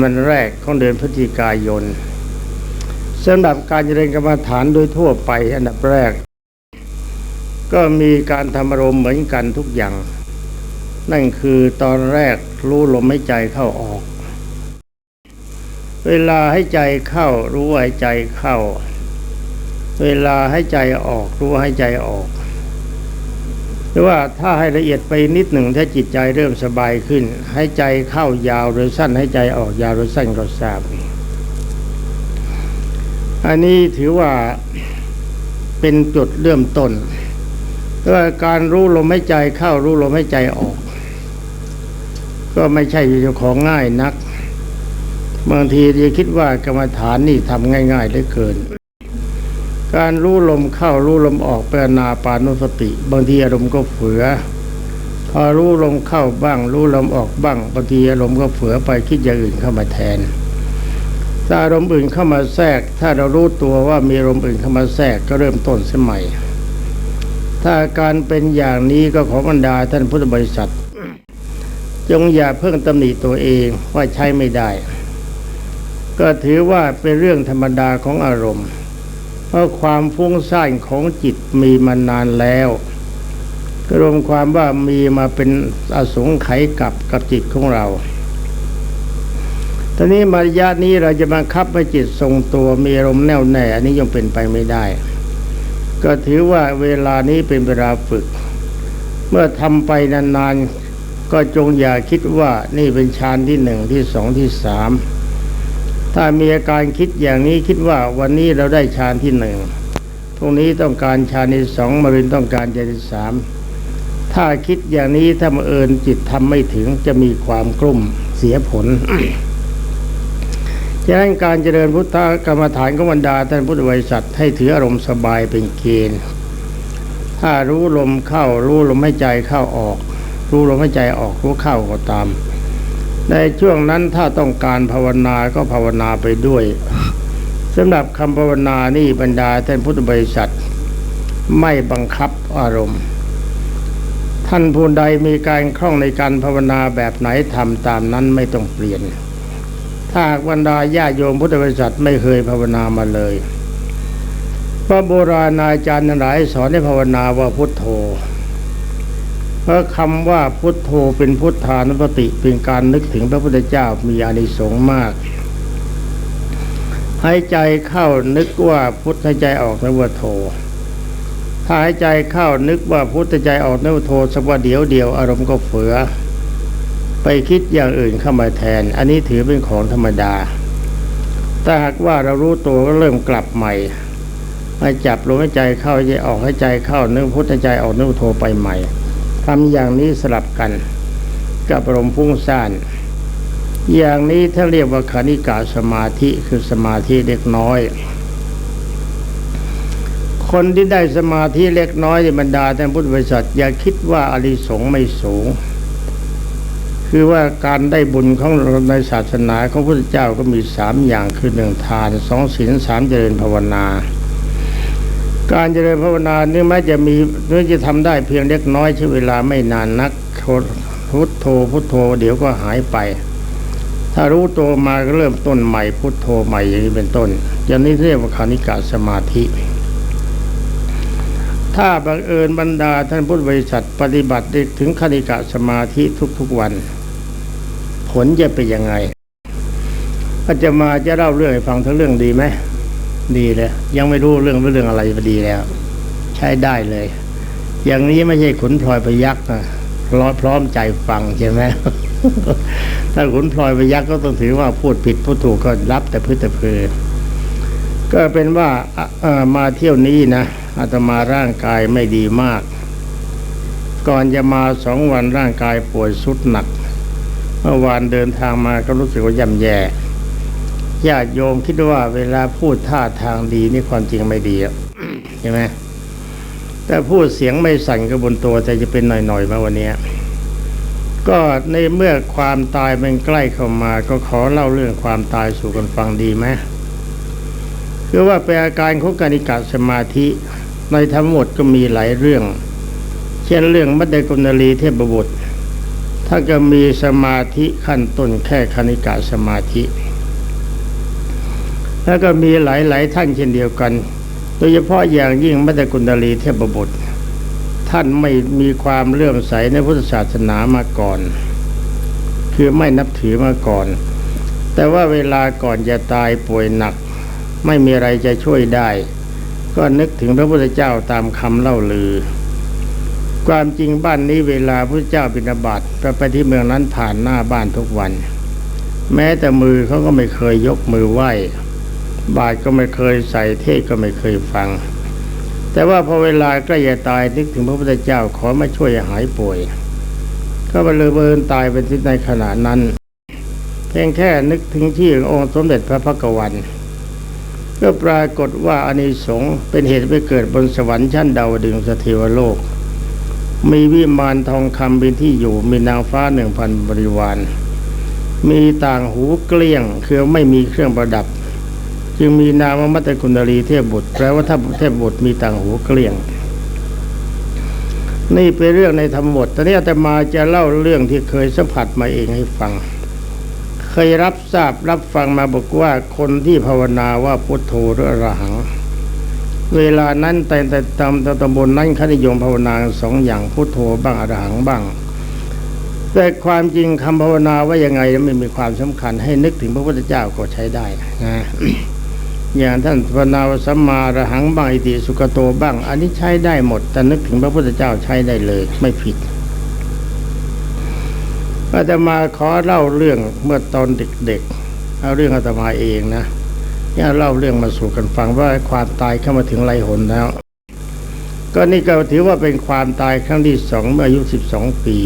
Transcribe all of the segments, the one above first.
มันแรกของเดือนพฤศจิกายนสำหรับการเจริญกรรมฐานโดยทั่วไปอันดับแรก ก็มีการทำอารมณ์เหมือนกันทุกอย่าง นั่นคือตอนแรกรู้ลมหายใจเข้าออก เวลาให้ใจเข้ารู้ว่าหายใจเข้า เวลาให้ใจออกรู้ว่าให้ใจออก หรือว่าถ้าให้ละเอียดไปนิดหนึ่งถ้าจิตใจเริ่มสบายขึ้น ให้ใจเข้ายาวหรือสั้นให้ใจออกยาวหรือสั้นก็ทราบ อันนี้ถือว่าเป็นจุดเริ่มต้นด้ว่าการรู้ลมหายใจเข้ารู้ลมหายใจออก ก็ไม่ใช่ของง่ายนัก บางทีจะคิดว่ากรรมฐานนี่ทำง่ายๆเหลือเกิน การรู้ลมเข้ารู้ลมออกเป็นนาปานุสติ บางทีอารมณ์ก็เฝือพอรู้ลมเข้าบ้าง รู้ลมออกบ้างบางทีอารมณ์ก็เฝือไปคิดอย่างอื่นเข้ามาแทนถ้าอารมณ์อื่นเข้ามาแทรก ถ้าเรารู้ตัวว่ามีอารมณ์อื่นเข้ามาแทรกก็เริ่มต้นสมัยถ้าการเป็นอย่างนี้ก็ขอบรรดาท่านพุทธบริษัท จงอย่าเพิ่งตำหนิตัวเองว่าใช้ไม่ได้ ก็ถือว่าเป็นเรื่องธรรมดาของอารมณ์ เพราะความฟุ้งซ่านของจิตมีมานานแล้วกรวมความว่ามีมาเป็นอสงไขยกับกับจิตของเรา ตอนนี้มารยาทนี้เราจะบังคับให้จิตทรงตัวมีอารมณ์แน่วแน่ อันนี้ยังเป็นไปไม่ได้ ก็ถือว่าเวลานี้เป็นเวลาฝึก เมื่อทำไปนานๆก็จงอย่าคิดว่านี่เป็นฌานที่หนึ่งที่สองที่สาม ถ้ามีอาการคิดอย่างนี้คิดว่าวันนี้เราได้ฌานที่หนึ่งพรุ่งนี้ต้องการฌานที่สองมะรืนต้องการฌานที่สามถ้าคิดอย่างนี้ถ้าเอิญจิตทำไม่ถึงจะมีความกลุ่มเสียผลฉะนั้นการเจริญพุทธกรรมฐานของบรรดาท่านพุทธบริษัทให้ถืออารมณ์สบายเป็นเกณฑ์ ถ้ารู้ลมเข้ารู้ลมหายใจเข้าออก รู้ลมหายใจออกรู้เข้าก็ตาม ในช่วงนั้นถ้าต้องการภาวนาก็ภาวนาไปด้วยสำหรับคำภาวนานี่บรรดาท่านพุทธบริษัท ไม่บังคับอารมณ์ ท่านผู้ใดมีการคล่องในการภาวนาแบบไหนทำตามนั้นไม่ต้องเปลี่ยน ถ้าหากบรรดาญาโยมพุทธบริษัทไม่เคยภาวนามาเลยพระโบราณอาจารย์หลายสอนให้ภาวนาว่าพุทโธ เพราะคำว่าพุทโธเป็นพุทธานุปติเป็นการนึกถึงพระพุทธเจ้ามีอานิสงส์มากให้ใจเข้านึกว่าพุทธใจออกนึกว่าโธถ้าหายใจเข้านึกว่าพุทธใจออกนึกว่าโธสักว่าเดียวเดียวอารมณ์ก็เฟือ ไปคิดอย่างอื่นเข้ามาแทน อันนี้ถือเป็นของธรรมดา ถ้าหากว่าเรารู้ตัวก็เริ่มกลับใหม่ให้จับลมหายใจเข้าใจออกให้ใจเข้านึกพุทธใจออกนึกโทไปใหม่ ทำอย่างนี้สลับกัน กับอารมณ์ฟุ้งซ่านอย่างนี้ถ้าเรียกว่าคณิกาสมาธิคือสมาธิเล็กน้อย คนที่ได้สมาธิเล็กน้อยในบรรดาท่านพุทธบริษัทอย่าคิดว่าอริสงไม่สูง คือว่าการได้บุญของในศาสนาของพระพุทธเจ้าก็มีสามอย่างคือหนึ่งทานสองศีลสามเจริญภาวนา การเจริญภาวนานี่แม้จะมีเนื้อจะทำได้เพียงเล็กน้อยใช้เวลาไม่นานนักพุทโธพุทโธ เดี๋ยวก็หายไป ถ้ารู้ตัวมาก็เริ่มต้นใหม่พุทโธใหม่อย่างนี้เป็นต้น อย่างนี้เรียกว่าคานิกาสมาธิ ถ้าบังเอิญบรรดาท่านพุทธบริษัทปฏิบัติถึงคณิกะสมาธิทุกๆวัน ผลจะเป็นยังไงอาจะมาจะเล่าเรื่องให้ฟังทั้งเรื่องดีไหม ดีเลย ยังไม่รู้เรื่องเรื่องอะไรก็ดีแล้ว ใช้ได้เลย อย่างนี้ไม่ใช่ขุนพลอยพยักนะร้อพร้อมใจฟังใช่ไหมถ้าขุนพลอยพยักก็ต้องถือว่าพูดผิดพูดถูกก็รับแต่พื้นแต่เพอก็เป็นว่าเออมาเที่ยวนี้นะอาตมาร่างกายไม่ดีมาก ก่อนจะมาสองวันร่างกายป่วยสุดหนัก เมื่อวานเดินทางมาก็รู้สึกว่าย่ำแย่ ญาติโยมคิดว่าเวลาพูดท่าทางดีนี่ความจริงไม่ดีอะใช่ไหมแต่พูดเสียงไม่สั่นกระบนตัวแต่จะเป็นหน่อยๆมาวันนี้ก็ในเมื่อความตายมันใกล้เข้ามา ก็ขอเล่าเรื่องความตายสู่กันฟังดีไหมคือว่าเป็นอาการของกานิกาสมาธิ ในทั้งหมดก็มีหลายเรื่อง เช่นเรื่องมัดเดกุณลีเทพบุตรถ้าก็มีสมาธิขั้นต้นแค่คณิกาสมาธิ แล้วก็มีหลายๆท่านเช่นเดียวกัน โดยเฉพาะอย่างยิ่งมัตกุณดลีเทพบุตร ท่านไม่มีความเลื่อมใสในพุทธศาสนามาก่อน คือไม่นับถือมาก่อน แต่ว่าเวลาก่อนจะตายป่วยหนัก ไม่มีอะไรจะช่วยได้ ก็นึกถึงพระพุทธเจ้าตามคำเล่าลือ ความจริงบ้านนี้เวลาพระเจ้าบิณฑบาตไปที่เมืองนั้นผ่านหน้าบ้านทุกวัน แม้แต่มือเขาก็ไม่เคยยกมือไหว้ บาทก็ไม่เคยใส่เทศก็ไม่เคยฟัง แต่ว่าพอเวลาใกล้จะตายนึกถึงพระพุทธเจ้าขอมาช่วยหายป่วย ก็ไปเลยเบินตายไปที่ในขณะนั้น เพียงแค่นึกถึงชื่อององค์สมเด็จพระพักวันก็ปรากฏว่าอานิสงส์เป็นเหตุไปเกิดบนสวรรค์ชั้นดาวดึงสเทวโลก มีวิมานทองคำเป็นที่อยู่มีนางฟ้าหนึ่งพันบริวาร มีต่างหูเกลี้ยงคือไม่มีเครื่องประดับ จึงมีนามมัตตกุณลีเทพบุตรแปลว่าถ้าเทพบุตรมีต่างหูเกลี้ยง นี่เป็นเรื่องในธรรมบทตอนนี้อาตมาจะเล่าเรื่องที่เคยสัมผัสมาเองให้ฟัง เคยรับทราบรับฟังมาบอกว่าคนที่ภาวนาว่าพุทโธหรืออรหัง เวลานั้นแต่แต่ตำตำบลนั้นเขานิยมภาวนาสองอย่างพุทโธบ้างอรหังบ้างแต่ความจริงคำภาวนาว่ายังไงไม่มีความสำคัญให้นึกถึงพระพุทธเจ้าก็ใช้ได้นะ อย่างท่านภาวนาวสัมมาอรหังบ้างอิติสุขโตบ้าง อันนี้ใช้ได้หมด แต่นึกถึงพระพุทธเจ้าใช้ได้เลยไม่ผิดอาตมาขอเล่าเรื่องเมื่อตอนเด็กๆเอาเรื่องอาตมาเองนะอย่าเล่าเรื่องมาสู่กันฟังว่าความตายเข้ามาถึงไรหนแล้ว ก็นี่ก็ถือว่าเป็นความตายครั้งที่สองเมื่ออายุสิบสองปี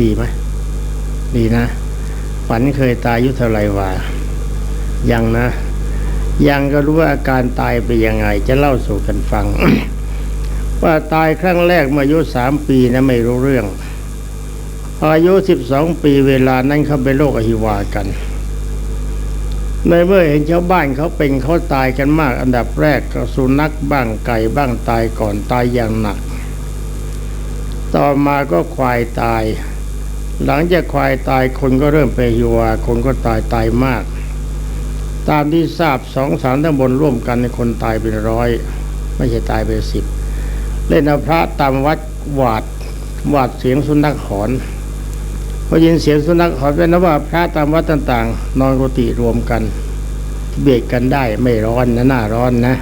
ดีไหมดีนะฝันเคยตายอายุเท่าไรวะยังนะ ยังก็รู้ว่าอาการตายเป็นยังไง จะเล่าสู่กันฟัง ว่าตายครั้งแรกเมื่ออายุสามปีนะไม่รู้เรื่องอายุสิบสองปีเวลานั้นเขาเป็นโรคอหิวากันในเมื่อเห็นชาวบ้านเขาเป็นเขาตายกันมาก อันดับแรกก็สุนัขบ้างไก่บ้างตายก่อนตายอย่างหนัก ต่อมาก็ควายตาย หลังจากควายตายคนก็เริ่มเป็นอหิวาคนก็ตายตายมาก ตามที่ทราบสองสามตำบลร่วมกันในคนตายเป็นร้อย ไม่ใช่ตายเป็นสิบเล่นเอาพระตามวัดหวาดหวาดเสียงสุนัขหอนพอยินเสียงสุนัขหอนเป็นนว่าพระตามวัดต่างๆ นอนกุฏิรวมกัน เบียดกันได้ไม่ร้อนนะหน้าร้อนนะ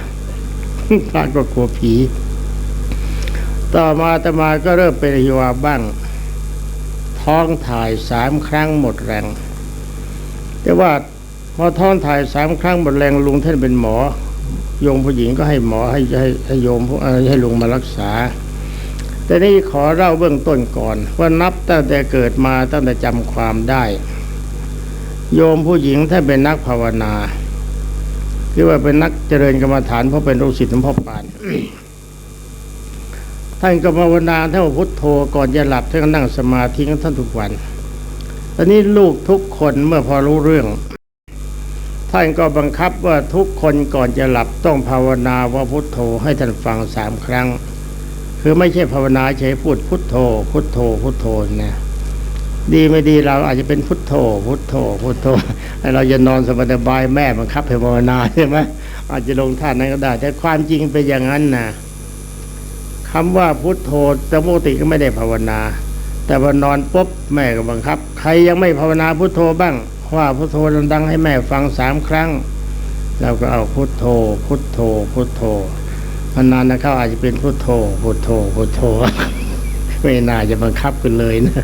พระก็กลัวผี ต่อมาตมาก็เริ่มเป็นอหิวาบ้าง ท้องถ่ายสามครั้งหมดแรง แต่ว่า พอท้องถ่ายสามครั้งหมดแรงลุงท่านเป็นหมอ โยมผู้หญิงก็ให้หมอให้ให้ให้โยมให้ลุงมารักษา แต่นี่ขอเล่าเบื้องต้นก่อน ว่านับตั้งแต่เกิดมาตั้งแต่จำความได้ โยมผู้หญิงท่านเป็นนักภาวนาคือว่าเป็นนักเจริญกรรมฐานเพราะเป็นลูกศิษย์หลวงพ่อปานท่านก็ภาวนาท่านพุทโธก่อนจะหลับท่านก็นั่งสมาธิท่านทุกวันตอนนี้ลูกทุกคนเมื่อพอรู้เรื่อง ท่านก็บังคับว่าทุกคนก่อนจะหลับต้องภาวนาว่าพุทโธให้ท่านฟังสามครั้ง คือไม่ใช่ภาวนาใช้พูดพุทโธ พุทโธพุทโธนะดีไม่ดีเราอาจจะเป็นพุทโธ พุทโธ พุทโธให้เราจะนอนสบายแม่บังคับให้ภาวนาใช่ไหมอาจจะลงท่านนั้นก็ได้ แต่ความจริงเป็นอย่างนั้นนะคำว่าพุทโธแต่ปกติก็ไม่ได้ภาวนา แต่พอนอนปุ๊บแม่ก็บังคับ ใครยังไม่ภาวนาพุทโธบ้าง ว่าพุทโธดังๆให้แม่ฟังสามครั้งเราก็เอาพุทโธ พุทโธ พุทโธนานๆนะเขาอาจจะเป็นพุทโธ พุทโธ พุทโธ ไม่น่าจะบังคับกันเลยนะ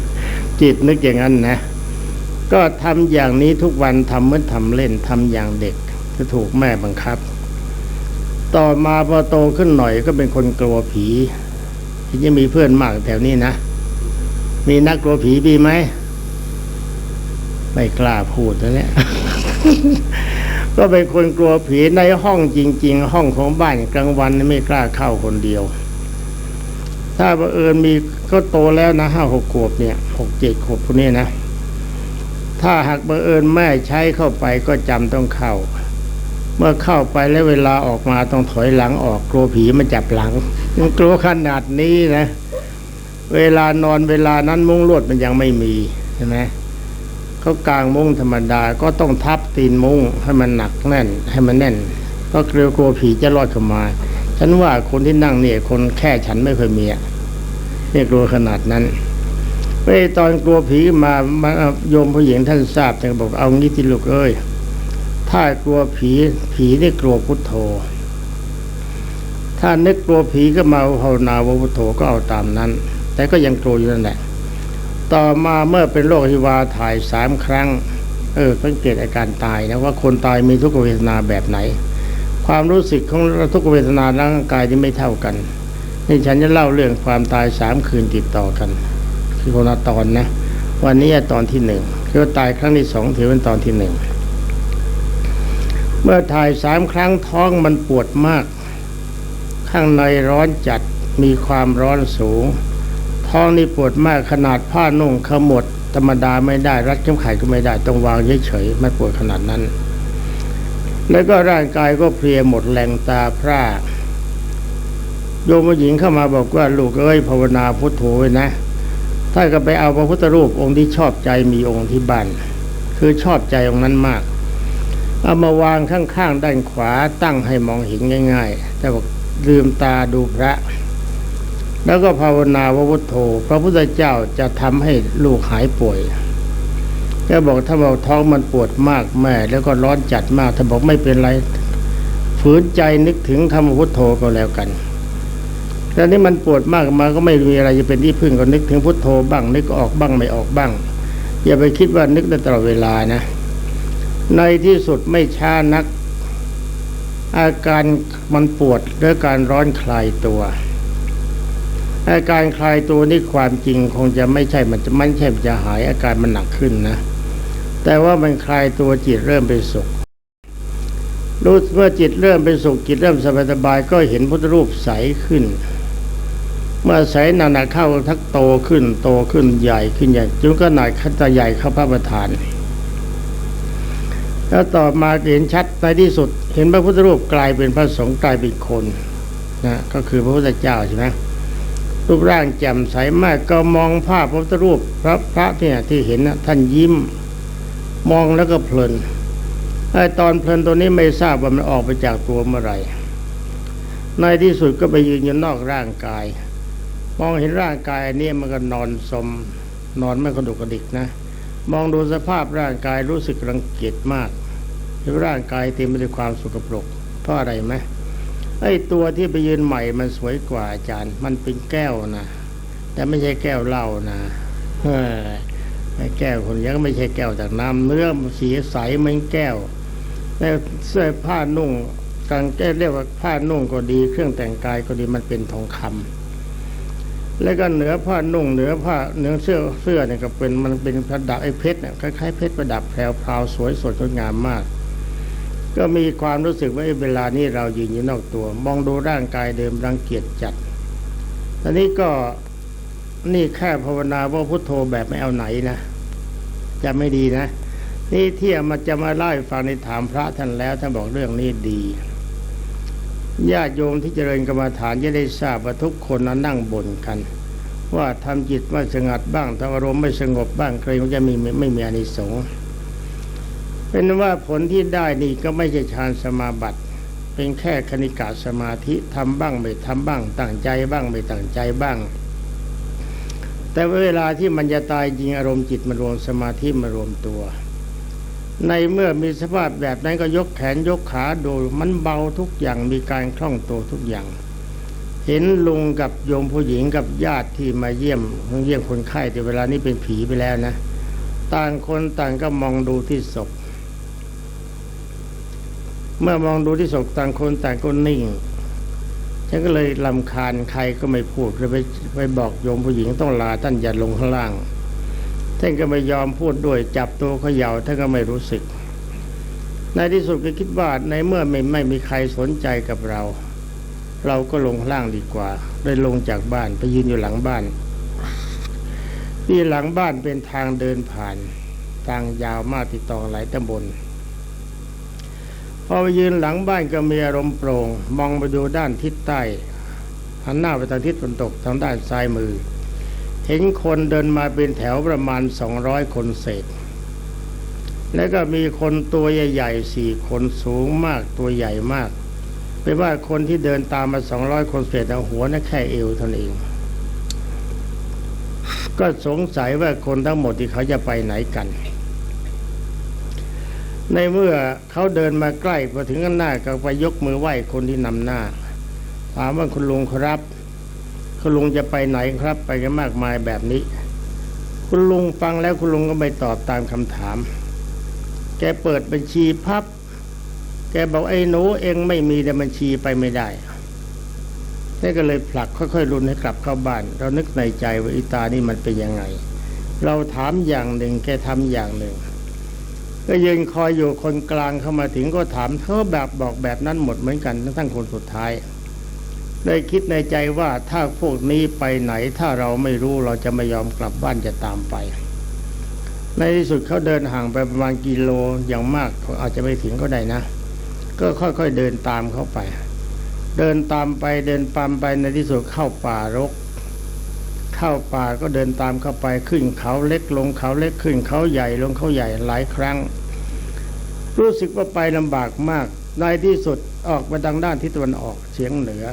จิตนึกอย่างนั้นนะ ก็ทำอย่างนี้ทุกวันทำเมื่อนทำเล่นทำอย่างเด็กจะถูกแม่บังคับ ต่อมาพอโตขึ้นหน่อยก็เป็นคนกลัวผีที่จะมีเพื่อนมากแถวนี้นะ มีนักกลัวผีมีไหม ไม่กล้าพูดนะเนี่ยก็เป็นคนกลัวผีในห้องจริง ๆ ห้องของบ้านกลางวันไม่กล้าเข้าคนเดียว ถ้าบังเอิญมีก็โตแล้วนะห้าหกขวบเนี่ยหกเจ็ดขวบพวกนี้นะ ถ้าหากบังเอิญแม่ใช้เข้าไปก็จำต้องเข้า เมื่อเข้าไปแล้วเวลาออกมาต้องถอยหลังออกกลัวผีมันจับหลังมันกลัวขนาดนี้นะ เวลานอนเวลานั้นมุ้งลวดมันยังไม่มีใช่ไหม เขากางมุ้งธรรมดาก็ต้องทับตีนมุ้งให้มันหนักแน่น ให้มันแน่น ก็เกลียวกลัวผีจะรอดเข้ามา ฉันว่าคนที่นั่งเนี่ย คนแค่ฉันไม่เคยมีอะเนี่ยกลัวขนาดนั้นเว้ตอนกลัวผีมามาโยมผู้หญิงท่านทราบท่บอกเอางี้ที่ลูกเอ้ยถ้ากลัวผีผีนี่กลัวพุทโธ ถ้านึกกลัวผีก็มาภาวนาว่าพุทโธก็เอาตามนั้น แต่ก็ยังกลัวอยู่นั่นแหละ ต่อมาเมื่อเป็นโรคฮิวาถ่ายสามครั้ง เออสังเกตอาการตายนะว่าคนตายมีทุกขเวทนาแบบไหน ความรู้สึกของทุกขเวทนาร่างกายที่ไม่เท่ากันนี่ฉันจะเล่าเรื่องความตายสามคืนติดต่อกัน คือคนละตอนนะวันนี้ตอนที่หนึ่งคือว่าตายครั้งที่สองถือเป็นตอนที่หนึ่งเมื่อถ่ายสามครั้งท้องมันปวดมาก ข้างในร้อนจัดมีความร้อนสูง ท้องนี่ปวดมากขนาดผ้านุ่งขมวดธรรมดาไม่ได้รัดเข็มขัดก็ไม่ได้ต้องวางเฉยๆไมันปวดขนาดนั้น แล้วก็ร่างกายก็เพลียหมดแรงตาพร่าโยมหญิงเข้ามาบอกว่าลูกเอ้ยภาวนาพุทโธไว้นะ ถ้าก็ไปเอาพระพุทธรูปองค์ที่ชอบใจมีองค์ที่บ้านคือชอบใจองค์นั้นมาก เอามาวางข้างๆด้านขวาตั้งให้มองเห็นง่าย ๆ แต่บอกลืมตาดูพระ แล้วก็ภาวนาว่าพุทโธ พระพุทธเจ้าจะทำให้ลูกหายป่วยแกบอกถ้าบอกท้องมันปวดมากแม่ แล้วก็ร้อนจัดมากถ้าบอกไม่เป็นไรฝืนใจนึกถึงคำว่าพุทโธก็แล้วกันแต่นี่มันปวดมากมาก็ไม่มีอะไรจะเป็นที่พึ่งก็นึกถึงพุทโธบ้าง นึกออกบ้างไม่ออกบ้าง อย่าไปคิดว่านึกได้ตลอดเวลานะ ในที่สุดไม่ช้านัก อาการมันปวดด้วยการร้อนคลายตัว อาการคลายตัวนี่ความจริงคงจะไม่ใช่มันจะไม่ใช่นจะหายอาการมันหนักขึ้นนะ แต่ว่ามันคลายตัวจิตเริ่มเป็นสุขรู้เมื่อจิตเริ่มเป็นสุขจิตเริ่มสบายสบายๆก็เห็นพุทธรูปใสขึ้น เมื่อใสนานๆเข้าทักโตขึ้นโตขึ้นใหญ่ขึ้นใหญ่จนก็หนาดขั้นตาใหญ่เข้าพระประธาน แล้วต่อมาเห็นชัดในที่สุด เห็นพระพุทธรูปกลายเป็นพระสงฆ์กลายเป็นคนนะก็คือพระพุทธเจ้าใช่ไหม รูปร่างแจ่มใสมากก็มองภาพพระพุทธรูปพระพระเนี่ยที่เห็นนะท่านยิ้ม มองแล้วก็เพลินไอ้ตอนเพลินตัวนี้ไม่ทราบว่ามันออกไปจากตัวเมื่อไหร่ในที่สุดก็ไปยืนอยู่นอกร่างกาย มองเห็นร่างกายนนี้มันก็นอนสมนอนไม่กระดุกกระดิกนะ มองดูสภาพร่างกายรู้สึกรังเกียจมากร่างกายเต็มไปด้วยความสกปรกเพราะอะไรไหม ไอ้ตัวที่ไปยืนใหม่มันสวยกว่าอาจารย์ มันเป็นแก้วนะแต่ไม่ใช่แก้วเหล้านะเฮ้ยไอ้แก้วคนนี้ก็ไม่ใช่แก้วจากน้ำเนื้อมันสีใสเหมือนแก้วแล้วเสื้อผ้านุ่งกางเกงเรียกว่าผ้านุ่งก็ดี เครื่องแต่งกายก็ดีมันเป็นทองคำแล้วก็เหนือผ้านุ่งเหนือผ้าเหนือเสื้อเสื้อเนี่ยก็เป็นมันเป็นประดับไอ้เพชรเนี่ยคล้ายๆเพชรประดับแพรวพราวสวยสดงดงามมาก ก็มีความรู้สึกว่าเอ้เวลานี้เรายืนอยู่นอกตัว มองดูร่างกายเดิมรังเกียจจัดตอนนี้ก็นี่แค่ภาวนาว่าพุทโธแบบไม่เอาไหนนะจะไม่ดีนะ นี่เที่ยมันจะมาเล่ฟังในถามพระท่านแล้วท่านบอกเรื่องนี้ดีญาติโยมที่เจริญกรรมฐานจะได้ทราบว่าทุกคนนั้นนั่งบ่นกัน ว่าทำจิตไม่สงัดบ้างทำอารมณ์ไม่สงบบ้างเกรงว่าจะมีไม่มีอานิสงส์ เป็นว่าผลที่ได้นี่ก็ไม่ใช่ฌานสมาบัติ เป็นแค่คณิกาสมาธิทำบ้างไม่ทำบ้างตั้งใจบ้างไม่ตั้งใจบ้าง แต่เวลาที่มันจะตายจริงอารมณ์จิตมารวมสมาธิมารวมตัว ในเมื่อมีสภาพแบบนั้นก็ยกแขนยกขาโดยมันเบาทุกอย่างมีการคล่องตัวทุกอย่าง เห็นลุงกับโยมผู้หญิงกับญาติที่มาเยี่ยมเยี่ยมคนไข้แต่เวลานี้เป็นผีไปแล้วนะ ต่างคนต่างก็มองดูที่ศพ เมื่อมองดูที่ศพต่างคนต่างก็นิ่ง ฉันก็เลยลำคาญใครก็ไม่พูดเลยไปไปบอกโยมผู้หญิงต้องลาท่านอย่าลงข้างล่าง ท่านก็ไม่ยอมพูดด้วยจับตัวเขย่าท่านก็ไม่รู้สึก ในที่สุดก็คิดว่าในเมื่อไม่ไม่มีใครสนใจกับเรา เราก็ลงข้างล่างดีกว่า ได้ลงจากบ้านไปยืนอยู่หลังบ้านที่หลังบ้านเป็นทางเดินผ่าน ทางยาวมากติดต่อหลายตำบล อไปยืนหลังบ้านก็มีอารมณ์โปร่ง มองไปดูด้านทิศใต้หันหน้าไปทางทิศตะวันตกทางด้านซ้ายมือ เห็นคนเดินมาเป็นแถวประมาณสองร้อยคนเศษ แล้วก็มีคนตัวใหญ่ๆสี่คนสูงมากตัวใหญ่มากเป็นว่าคนที่เดินตามมาสองร้อยคนเศษเอาหัวนั่นแค่เอวเท่านั้นเอง ก็สงสัยว่าคนทั้งหมดที่เขาจะไปไหนกัน ในเมื่อเขาเดินมาใกล้พอถึงข้างหน้าก็ไปยกมือไหว้คนที่นำหน้า ถามว่าคุณลุงครับ คุณลุงจะไปไหนครับ ไปกันมากมายแบบนี้ คุณลุงฟังแล้วคุณลุงก็ไม่ตอบตามคำถาม แกเปิดบัญชีพับ แกบอกไอ้หนูเองไม่มีแต่บัญชีไปไม่ได้นี่ก็เลยผลักค่อยๆรุนให้กลับเข้าบ้าน เรานึกในใจว่าอีตานี่มันเป็นยังไง เราถามอย่างหนึ่งแกทำอย่างหนึ่ง ก็ยืนคอยอยู่คนกลางเข้ามาถึงก็ถามเธอแบบบอกแบบนั้นหมดเหมือนกันทั้งคนสุดท้ายได้คิดในใจว่าถ้าพวกนี้ไปไหนถ้าเราไม่รู้เราจะไม่ยอมกลับบ้านจะตามไป ในที่สุดเขาเดินห่างไปประมาณกิโลอย่างมากเขาอาจจะไม่ถึงก็ได้นะ ก็ค่อยๆเดินตามเขาไป เดินตามไปเดินตามไปในที่สุดเข้าป่ารก เข้าป่าก็เดินตามเข้าไปขึ้นเขาเล็กลงเขาเล็กขึ้นเขาใหญ่ลงเขาใหญ่หลายครั้ง รู้สึกว่าไปลำบากมากในที่สุดออกมาทางด้านทิศตะวันออกเฉียงเหนือ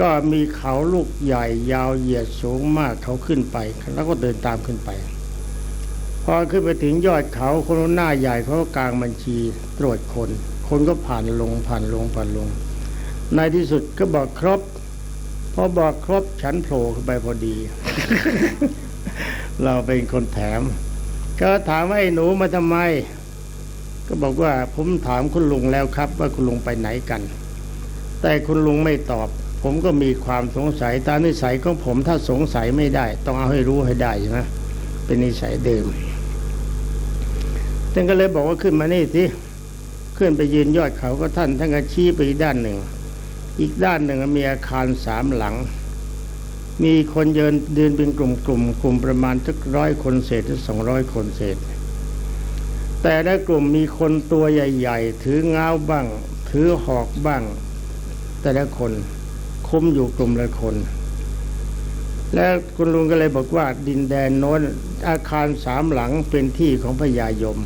ก็มีเขาลูกใหญ่ยาวเหยียดสูงมากเขาขึ้นไป แล้วก็เดินตามขึ้นไป พอขึ้นไปถึงยอดเขาคนหน้าใหญ่เขาก็กลางบัญชีตรวจคน คนก็ผ่านลงผ่านลงผ่านลง ในที่สุดก็บอกครบ พอบอกครบฉันโผล่ขึ้นไปพอดี เราเป็นคนแถม ก็ถามว่าไอ้หนูมาทำไม ก็บอกว่าผมถามคุณลุงแล้วครับ ว่าคุณลุงไปไหนกัน แต่คุณลุงไม่ตอบ ผมก็มีความสงสัยตามนิสัยของผมถ้าสงสัยไม่ได้ ต้องเอาให้รู้ให้ได้ใช่ไหมเป็นนิสัยเดิมท่านก็เลยบอกว่าขึ้นมานี่สิขึ้นไปยืนยอดเขาก็ท่านท่านก็ชี้ไปด้านหนึ่ง อีกด้านหนึ่งมีอาคารสามหลัง มีคนเดินเดินเป็นกลุ่มๆกลุ่มกลุ่มประมาณสักร้อยคนเศษถึงสองร้อยคนเศษ แต่ละกลุ่มมีคนตัวใหญ่ ๆ ถือเงาบ้าง ถือหอกบ้าง แต่ละคนคุมอยู่กลุ่มละคน แล้วคุณลุงก็เลยบอกว่าดินแดนโน้นอาคารสามหลังเป็นที่ของพญายม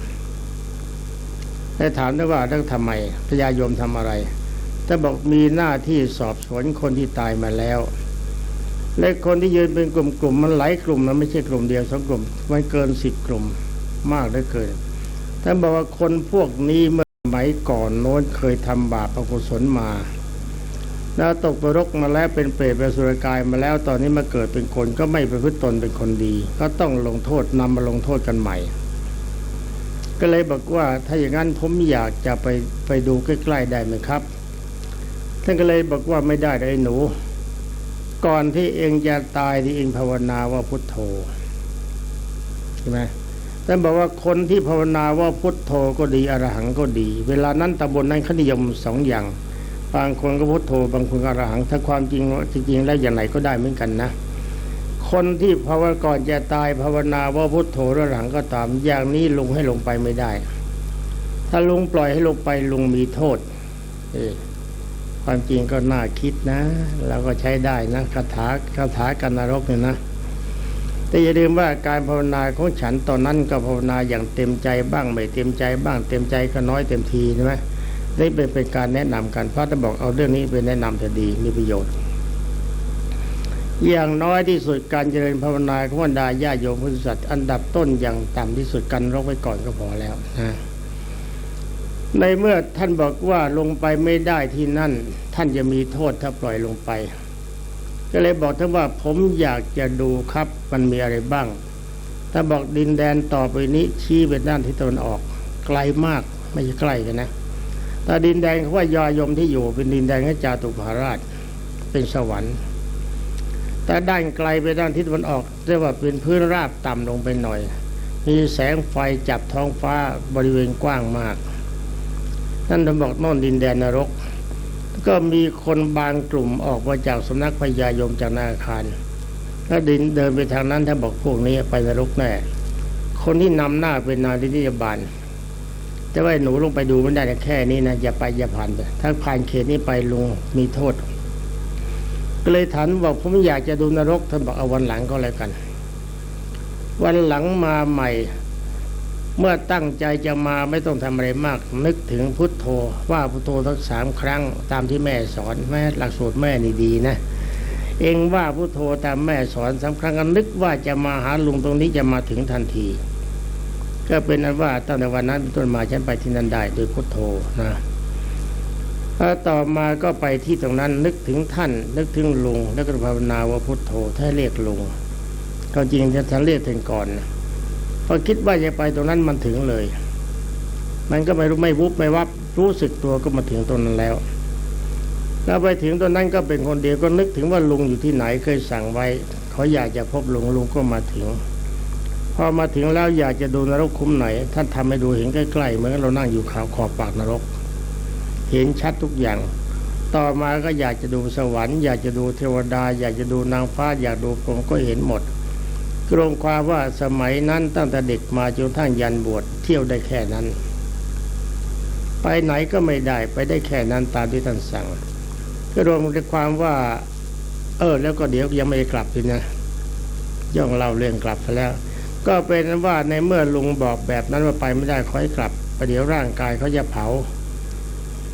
ได้ถามได้ว่าต้องทำไมพญายมทำอะไร ถ้าบอกมีหน้าที่สอบสวนคนที่ตายมาแล้ว และคนที่ยืนเป็นกลุ่มๆมันหลายกลุ่มมันไม่ใช่กลุ่มเดียวสองกลุ่มมันเกินสิบกลุ่มมากเหลือเกินท่านบอกว่าคนพวกนี้เมื่อสมัยก่อนโน้นเคยทำบาปอกุศลมาแล้วตกนรกมาแล้วเป็นเปรตเป็นสุรกายมาแล้วตอนนี้มาเกิดเป็นคนก็ไม่ประพฤติตนเป็นคนดี ก็ต้องลงโทษนำมาลงโทษกันใหม่ ก็เลยบอกว่าถ้าอย่างนั้นผมอยากจะไปไปดูใกล้ ๆได้ไหมครับ ท่านก็เลยบอกว่าไม่ได้เลยหนู ก่อนที่เองจะตายที่เองภาวนาว่าพุทโธใช่ไหมท่านบอกว่าคนที่ภาวนาว่าพุทโธก็ดีอรหังก็ดี เวลานั้นตำบลนั้นขนิยมสองอย่าง บางคนก็พุทโธ บางคนอรหัง ถ้าความจริงจริงแล้วอย่างไหนก็ได้เหมือนกันนะคนที่ภาวนาก่อนจะตายภาวนาว่าพุทโธอรหังก็ตามอย่างนี้ลุงให้ลงไปไม่ได้ ถ้าลุงปล่อยให้ลงไปลุงมีโทษ เออ ความจริงก็น่าคิดนะเราก็ใช้ได้นะคาถาคาถากันนรกเนี่ยนะ แต่อย่าลืมว่าการภาวนาของฉันตอนนั้นก็ภาวนาอย่างเต็มใจบ้างไม่เต็มใจบ้างเต็มใจก็น้อยเต็มทีใช่ไหมนี่เป็นเป็นการแนะนำกันพระจะบอกเอาเรื่องนี้เป็นแนะนำจะดีมีประโยชน์ อย่างน้อยที่สุดการเจริญภาวนาของบรรดาญาโยมพุทธศาสอันดับต้นอย่างต่ำที่สุดกันรกไว้ก่อนก็พอแล้วนะ ในเมื่อท่านบอกว่าลงไปไม่ได้ที่นั่น ท่านจะมีโทษถ้าปล่อยลงไป ก็เลยบอกท่านว่าผมอยากจะดูครับมันมีอะไรบ้าง ถ้าบอกดินแดนต่อไปนี้ชี้ไปด้านทิศตะวันออก ไกลมากไม่ใช่ใกล้กันนะแต่ดินแดนเขาว่ายายมที่อยู่เป็นดินแดนของจาตุภาราชเป็นสวรรค์แต่ด้านไกลไปด้านทิศตะวันออกเรียกว่าเป็นพื้นราบต่ำลงไปหน่อย มีแสงไฟจับท้องฟ้าบริเวณกว้างมาก นั่นท่านบอกโน่นดินแดนนรก ก็มีคนบางกลุ่มออกมาจากสำนักพญายมจากนาคารถ้าดินเดินไปทางนั้นถ้าบอกพวกนี้ไปนรกแน่ คนที่นำหน้าเป็นนายนิยบาลแต่ว่าหนูลงไปดูไม่ได้แค่นี้นะอย่าไปอย่าผ่านไปถ้าผ่านเขตนี้ไปลุงมีโทษ ก็เลยถามบอกผมอยากจะดูนรกท่านบอกเอาวันหลังก็แล้วกัน วันหลังมาใหม่ เมื่อตั้งใจจะมาไม่ต้องทำอะไรมาก นึกถึงพุทโธ ว่าพุทโธทั้งสามครั้ง ตามที่แม่สอนแม่หลักสูตรแม่นี่ดีนะ เองว่าพุทโธตามแม่สอนสามครั้งก็นึกว่าจะมาหาลุงตรงนี้จะมาถึงทันที ก็เป็นนั้นว่าตั้งแต่วันนั้นต้นมาฉันไปที่นั่นได้โดยพุทโธนะแล้วต่อมาก็ไปที่ตรงนั้นนึกถึงท่าน นึกถึงลุงแล้วก็ภาวนาว่าพุทโธถ้าเรียกลุงก็จริงจะฉันเรียกถึงก่อนนะ พอคิดว่าจะไปตรงนั้นมันถึงเลย มันก็ไม่รู้ไม่วุบไม่วับรู้สึกตัวก็มาถึงตรงนั้นแล้วแล้วไปถึงตรงนั้นก็เป็นคนเดียวก็นึกถึงว่าลุงอยู่ที่ไหนเคยสั่งไว้เขาอยากจะพบลุงลุงก็มาถึง พอมาถึงแล้วอยากจะดูนรกคุ้มไหน ท่านทำให้ดูเห็นใกล้ๆเหมือนเรานั่งอยู่ขาวขอบปากนรก เห็นชัดทุกอย่าง ต่อมาก็อยากจะดูสวรรค์อยากจะดูเทวดา อยากจะดูนางฟ้าอยากดูพรหมก็เห็นหมด กรงความว่าสมัยนั้นตั้งแต่เด็กมาจนทั้งยันบวชเที่ยวได้แค่นั้น ไปไหนก็ไม่ได้ไปได้แค่นั้นตามที่ท่านสั่งก็รวมในความว่า เออ แล้วก็เดี๋ยวยังไม่กลับทีนะย่องเล่าเรื่องกลับไปแล้ว ก็เป็นว่าในเมื่อลุงบอกแบบนั้นว่าไปไม่ได้ขอให้กลับประเดี๋ยวร่างกายเขาจะเผา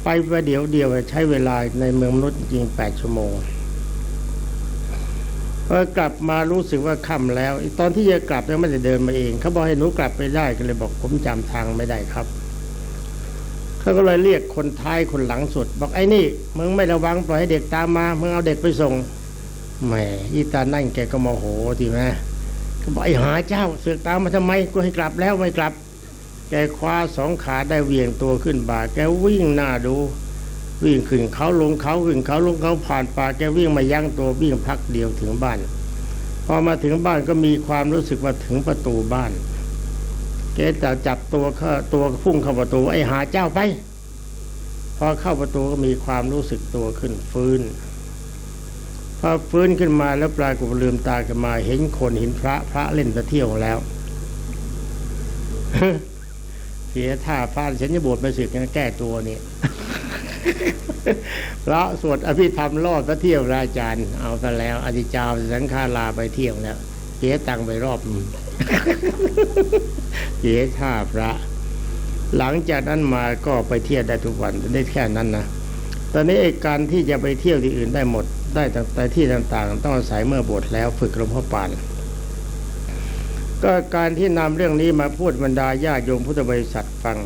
ไปประเดี๋ยวเดียวใช้เวลาในเมืองมนุษย์จริงแปดชั่วโมง พอกลับมารู้สึกว่าค่ำแล้ว ตอนที่จะกลับยังไม่ได้เดินมาเองเขาบอกให้หนูกลับไปได้ก็เลยบอกผมจำทางไม่ได้ครับเขาก็เลยเรียกคนท้ายคนหลังสุด บอกไอ้นี่มึงไม่ระวังปล่อยให้เด็กตามมามึงเอาเด็กไปส่งแหมอีตานั่งแกก็โมโหทีแม่ก็บอกไอ้หาเจ้าเสือกตามมาทำไมกูให้กลับแล้วไม่กลับ แกคว้าสองขาได้เวียงตัวขึ้นบ่าแกวิ่งหน้าดู วิ่งขึ้นเขาลงเขาขึ้นเขาลงเขาผ่านป่าแกวิ่งมายั้งตัววิ่งพักเดียวถึงบ้าน พอมาถึงบ้านก็มีความรู้สึกว่าถึงประตูบ้าน แกจะจับตัวเข้าตัวพุ่งเข้าประตูไอ้หาเจ้าไป พอเข้าประตูก็มีความรู้สึกตัวขึ้นฟื้นพอฟื้นขึ้นมาแล้วปลายกุลืมตาขึ้นมาเห็นคนเห็นพระพระเล่นไปเที่ยวแล้วเสียท่าพระฉันจะบวชมาสึกนะแก้ตัวนี่ พระสวดอภิธรรมรอดพระเที่ยวราอาจารย์ เอาซะแล้วอธิจาวสังฆาลาไปเที่ยวแล้วเสียตังไปรอบเสียท่าพระ หลังจากนั้นมาก็ไปเที่ยวได้ทุกวันได้แค่นั้นนะตอนนี้ไอ้การที่จะไปเที่ยวที่อื่นได้หมดได้ตั้งแต่ที่ต่างๆ ต้องอาศัยเมื่อบวชแล้วฝึกหลวงพ่อปานก็การที่นำเรื่องนี้มาพูดบรรดาญาโยมพุทธบริษัทฟัง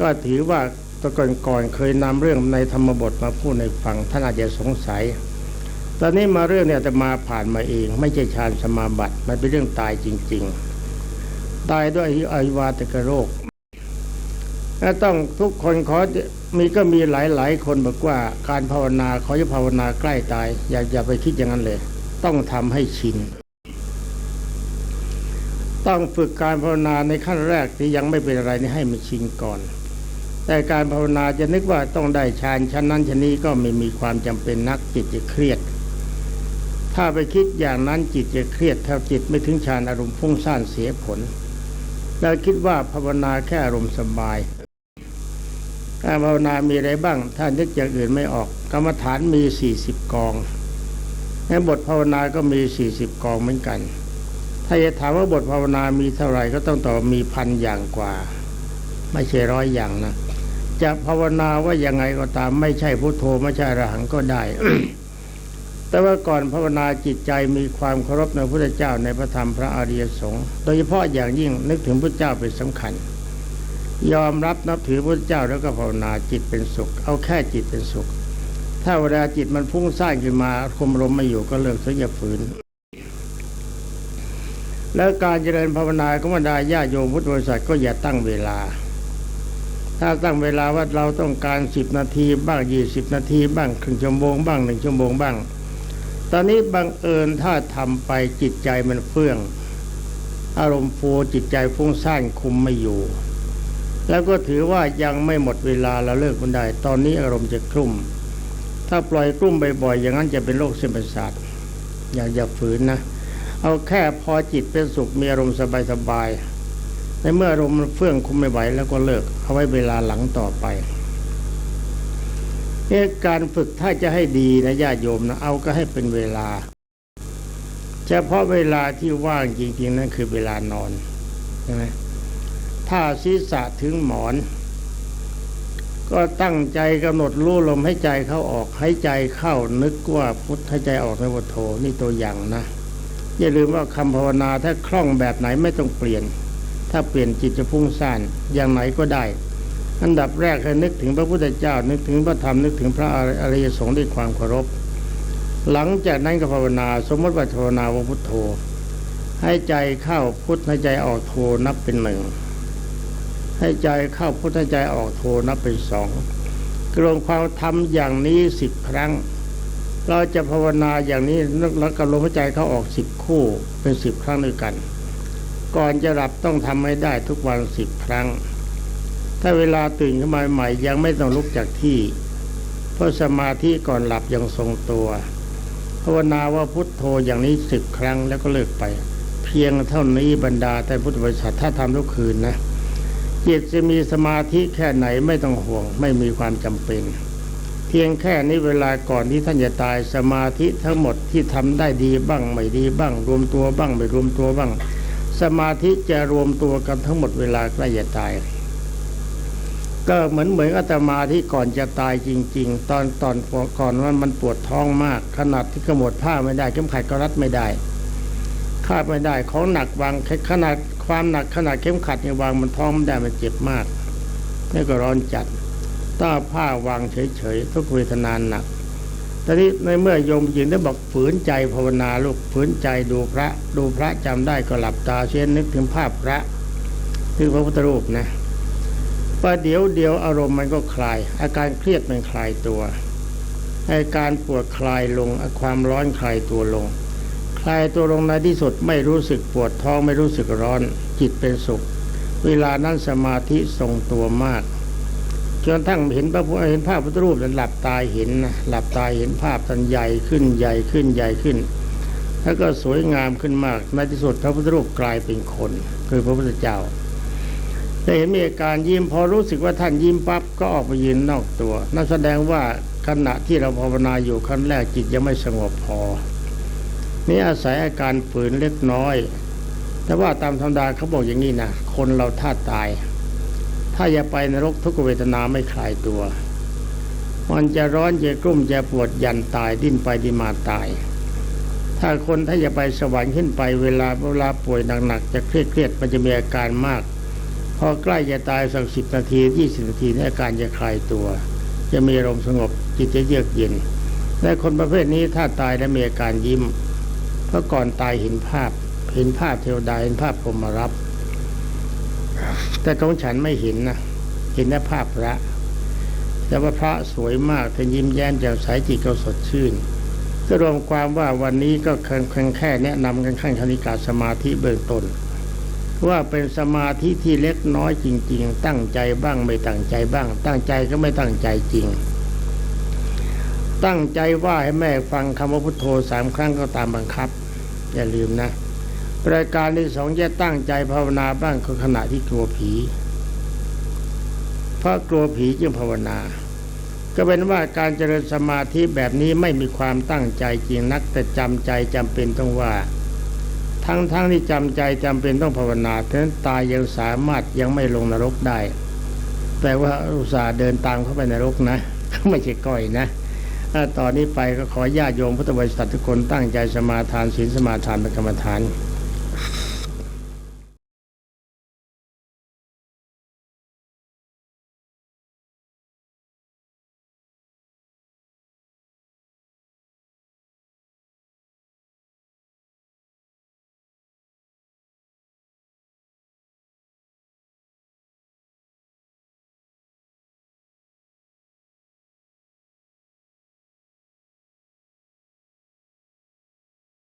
ก็ถือว่า ตะก่อนก่อนเคยนำเรื่องในธรรมบทมาพูดในฟังท่านอาจจะสงสัย ตอนนี้มาเรื่องเนี่ยจะมาผ่านมาเอง ไม่ใช่ฌานสมาบัติมันเป็นเรื่องตายจริง ๆ ตายด้วยอายวาตกโรคและต้องทุกคนขอมีก็มีหลายๆ คนบอกว่าการภาวนาเขอจะภาวนาใกล้ตาย อย่าอย่าไปคิดอย่างนั้นเลย ต้องทำให้ชิน ต้องฝึกการภาวนาในขั้นแรกที่ยังไม่เป็นอะไรนี่ให้มันชินก่อน แต่การภาวนาจะนึกว่าต้องได้ฌานชั้นนั้นชั้นนี้ก็ไม่มีความจำเป็นนักจิตจะเครียด ถ้าไปคิดอย่างนั้นจิตจะเครียดถ้าจิตไม่ถึงฌานอารมณ์ฟุ้งซ่านเสียผลแล้วคิดว่าภาวนาแค่อารมณ์สบายการภาวนามีอะไรบ้าง ถ้านึกอย่างอื่นไม่ออก กรรมฐานมี 40 กอง ในบทภาวนาก็มี 40 กองเหมือนกัน ถ้าจะถามว่าบทภาวนามีเท่าไหร่ก็ต้องตอบมีพันอย่างกว่า ไม่ใช่ร้อยอย่างนะ จะภาวนาว่ายังไงก็ตามไม่ใช่พุโทโธไม่ใช่รหังก็ได้ แต่ว่าก่อนภาวนาจิตใจมีความเคารพในพระเจ้าในพระธรรมพระอริยสงฆ์โดยเฉพาะอย่างยิ่งนึกถึงพระเจ้าเป็นสำคัญ ยอมรับนับถือพระเจ้าแล้วก็ภาวนาจิตเป็นสุข เอาแค่จิตเป็นสุข ถ้าเวลาจิตมันพุ่งสร้างขึ้นมาคมลมไม่อยู่ก็เลิกซะอย่าฝืนแล้วการเจริญภาวนาของบรรดาญาโยมพุทธบริษัทก็อย่าตั้งเวลา ถ้าตั้งเวลาว่าเราต้องการสิบนาทีบ้างยี่สิบนาทีบ้างครึ่งชั่วโมงบ้างหนึ่งชั่วโมงบ้าง ตอนนี้บังเอิญถ้าทำไปจิตใจมันเฟื่อง อารมณ์ฟูจิตใจฟุ้งซ่านคุมไม่อยู่ แล้วก็ถือว่ายังไม่หมดเวลาเราเลิกมันได้ ตอนนี้อารมณ์จะกลุ่ม ถ้าปล่อยกลุ่มบ่อยๆอย่างนั้นจะเป็นโรคเส้นประสาทอย่าอย่าฝืนนะ เอาแค่พอจิตเป็นสุขมีอารมณ์สบายๆ ในเมื่ออารมณ์มันเฟื่องคุมไม่ไหวแล้วก็เลิกเอาไว้เวลาหลังต่อไปเนี่ยการฝึกถ้าจะให้ดีนะญาติโยมนะเอาก็ให้เป็นเวลา เฉพาะเวลาที่ว่างจริงๆนั่นคือเวลานอนใช่ไหมถ้าศีรษะถึงหมอน ก็ตั้งใจกำหนดรู้ลมให้ใจเข้าออกให้ใจเข้านึกว่าพุทธให้ใจออกในพุทโธนี่ตัวอย่างนะอย่าลืมว่าคำภาวนาถ้าคล่องแบบไหนไม่ต้องเปลี่ยน ถ้าเปลี่ยนจิตจะฟุ้งซ่านอย่างไหนก็ได้ อันดับแรกให้นึกถึงพระพุทธเจ้า นึกถึงพระธรรมนึกถึงพระอริยสงฆ์ด้วยความเคารพ หลังจากนั้นก็ภาวนาสมมติว่าภาวนาว่าพุทโธ ให้ใจเข้าพุทธให้ใจออกโทนับเป็นหนึ่งให้ใจเข้าพุทธให้ใจออกโทนับเป็นสองกรวมความทำอย่างนี้สิบครั้ง เราจะภาวนาอย่างนี้แล้วก็ลมหายใจเข้าออกสิบคู่เป็นสิบครั้งด้วยกัน ก่อนจะหลับต้องทำให้ได้ทุกวันสิบครั้ง ถ้าเวลาตื่นขึ้นมาใหม่ยังไม่ต้องลุกจากที่ เพราะสมาธิก่อนหลับยังทรงตัวภาวนาว่าพุทโธอย่างนี้สิบครั้งแล้วก็เลิกไป เพียงเท่านี้บรรดาแต่พุทธบริษัทถ้าทำทุกคืนนะจิตจะมีสมาธิแค่ไหนไม่ต้องห่วง ไม่มีความจำเป็น เพียงแค่นี้เวลาก่อนที่ท่านจะตายสมาธิทั้งหมดที่ทำได้ดีบ้างไม่ดีบ้าง รวมตัวบ้างไม่รวมตัวบ้าง สมาธิจะรวมตัวกันทั้งหมดเวลาใกล้จะตาย ก็เหมือนเหมือนอาตมาที่ก่อนจะตายจริง ๆ ตอนตอนก่อนว่ามันปวดท้องมาก ขนาดที่ขมวดผ้าไม่ได้เข็มขัดก็รัดไม่ได้คาดไม่ได้ของหนักวางขนาดความหนักขนาดเข็มขัดเนี่ยวางมันท้องไม่ได้มันเจ็บมากนี่ก็ร้อนจัดต้าผ้าวางเฉยๆทุกเวทนานหนัก ตอนนี้ในเมื่อโยมหญิงได้บอกฝืนใจภาวนาลูกฝืนใจดูพระ ดูพระจำได้ก็หลับตาเช่นนึกถึงภาพพระถึงพระพุทธรูปนะประเดี๋ยวเดียวอารมณ์มันก็คลาย อาการเครียดมันคลายตัวอาการปวดคลายลงความร้อนคลายตัวลง คลายตัวลงในที่สุดไม่รู้สึกปวดท้องไม่รู้สึกร้อน จิตเป็นสุข เวลานั้นสมาธิทรงตัวมาก จนทั้งเห็นพระพุทธเห็นภาพพุทธรูปหลับตาเห็นนะหลับตาเห็นภาพทันใหญ่ขึ้นใหญ่ขึ้นใหญ่ขึ้น แล้วก็สวยงามขึ้นมากในที่สุดพระพุทธรูปกลายเป็นคน คือพระพุทธเจ้าได้เห็นมีอาการยิ้มพอรู้สึกว่าท่านยิ้มปั๊บก็ออกไปยืนนอกตัวนั่นแสดงว่าขณะที่เราภาวนาอยู่ขั้นแรกจิตยังไม่สงบพอ นี่อาศัยอาการฝืนเล็กน้อย แต่ว่าตามธรรมดาเขาบอกอย่างนี้นะคนเราถ้าตาย ถ้าอย่าไปนรกทุกเวทนาไม่คลายตัว มันจะร้อนจะกลุ้มจะปวดยันตายดิ้นไปดิ้นมาตาย ถ้าคนถ้าจะไปสวรรค์ขึ้นไปเวลาเวลาป่วยหนักๆจะเครียดเครียดมันจะมีอาการมาก พอใกล้จะตายสักสิบนาทียี่สิบนาทีนี่อาการจะคลายตัว จะมีอารมณ์สงบจิตจะเยือกเย็นและคนประเภทนี้ถ้าตายแล้วมีอาการยิ้มเพราะก่อนตายเห็นภาพ เห็นภาพเทวดาเห็นภาพพรหมรับ แต่ของฉันไม่เห็นนะเห็นแต่ภาพพระ แต่ว่าพระสวยมากท่านยิ้มแย้มแจ่มใสจิตก็สดชื่นก็รวมความว่าวันนี้ก็เพียงแค่แนะนำกันขั้นคณิกาสมาธิเบื้องต้นว่าเป็นสมาธิที่เล็กน้อยจริง ๆ ตั้งใจบ้างไม่ตั้งใจบ้าง ตั้งใจก็ไม่ตั้งใจจริง ตั้งใจว่าให้แม่ฟังคำว่าพุทโธสามครั้งก็ตามบังคับ อย่าลืมนะ รายการที่สองจะตั้งใจภาวนาบ้างคือขณะที่กลัวผีเพราะกลัวผีจึงภาวนา ก็เป็นว่าการเจริญสมาธิแบบนี้ไม่มีความตั้งใจจริงนักแต่จำใจจำเป็นต้องว่า ทั้งๆทที่จำใจจำเป็นต้องภาวนาฉะนั้นตายยังสามารถยังไม่ลงนรกได้แต่ว่าอุตส่าห์เดินตามเข้าไปนรกนะไม่ใช่ก้อยนะถ้าตอนนี้ไปก็ขอญาติโยมพุทธบริษัททุกคนตั้งใจสมาทานศีลสมาทานเป็นกรรมฐาน